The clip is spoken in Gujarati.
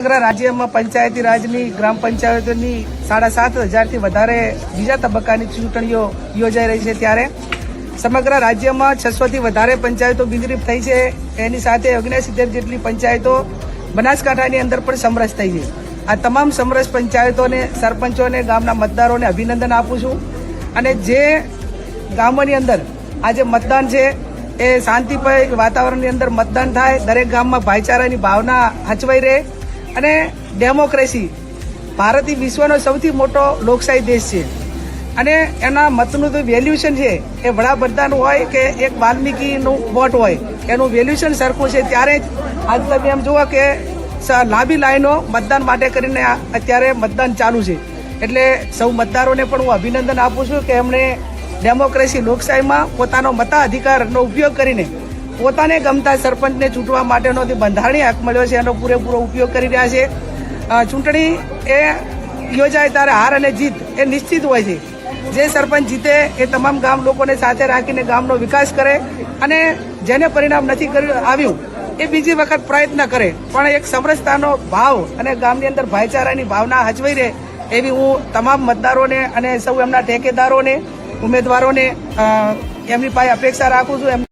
સમગ્ર રાજ્યમાં પંચાયતી રાજની, ગ્રામ પંચાયતોની સાડા સાત હજારથી વધારે બીજા તબક્કાની ચૂંટણીઓ યોજાઈ રહી છે ત્યારે. સમગ્ર રાજ્યમાં છસોથી વધારે પંચાયતો બિનરીફ થઈ છે. એની સાથે ઓગણસિત્તેર જેટલી પંચાયતો બનાસકાંઠાની અંદર પણ સમરસ થઈ છે. આ તમામ સમરસ પંચાયતોને, સરપંચોને, ગામના મતદારોને અભિનંદન આપું છું. અને જે ગામોની અંદર આજે મતદાન છે, એ શાંતિપય વાતાવરણની અંદર મતદાન થાય. દરેક ગામમાં ભાઈચારાની ભાવના હચવાઈ રહે. અને ડેમોક્રેસી ભારત એ વિશ્વનો સૌથી મોટો લોકશાહી દેશ છે. અને એના મતનું જે વેલ્યુશન છે, એ વડાપ્રધાન હોય કે એક વાલ્મીકીનું વોટ હોય, એનું વેલ્યુશન સરખું છે. ત્યારે જ આજ તમે એમ જુઓ કે લાંબી લાઈનો મતદાન માટે કરીને અત્યારે મતદાન ચાલુ છે. એટલે સૌ મતદારોને પણ હું અભિનંદન આપું છું કે એમણે ડેમોક્રેસી લોકશાહીમાં પોતાનો મતાધિકારનો ઉપયોગ કરીને પોતાને ગમતા સરપંચને ચૂંટવા માટેનો જે બંધારણીય હક મળ્યો છે, એનો પૂરેપૂરો ઉપયોગ કરી રહ્યા છે. ચૂંટણી એ યોજાય ત્યારે હાર અને જીત એ નિશ્ચિત હોય છે. જે સરપંચ જીતે એ તમામ ગામ લોકોને સાથે રાખીને ગામનો વિકાસ કરે અને જેને પરિણામ નથી કર્યું આવ્યું એ બીજી વખત પ્રયત્ન કરે. પણ એક સમરસતાનો ભાવ અને ગામની અંદર ભાઈચારાની ભાવના હચવાઈ રહે એવી હું તમામ મતદારોને અને સૌ એમના ઠેકેદારોને, ઉમેદવારોને એમની પાસે અપેક્ષા રાખું છું. એમ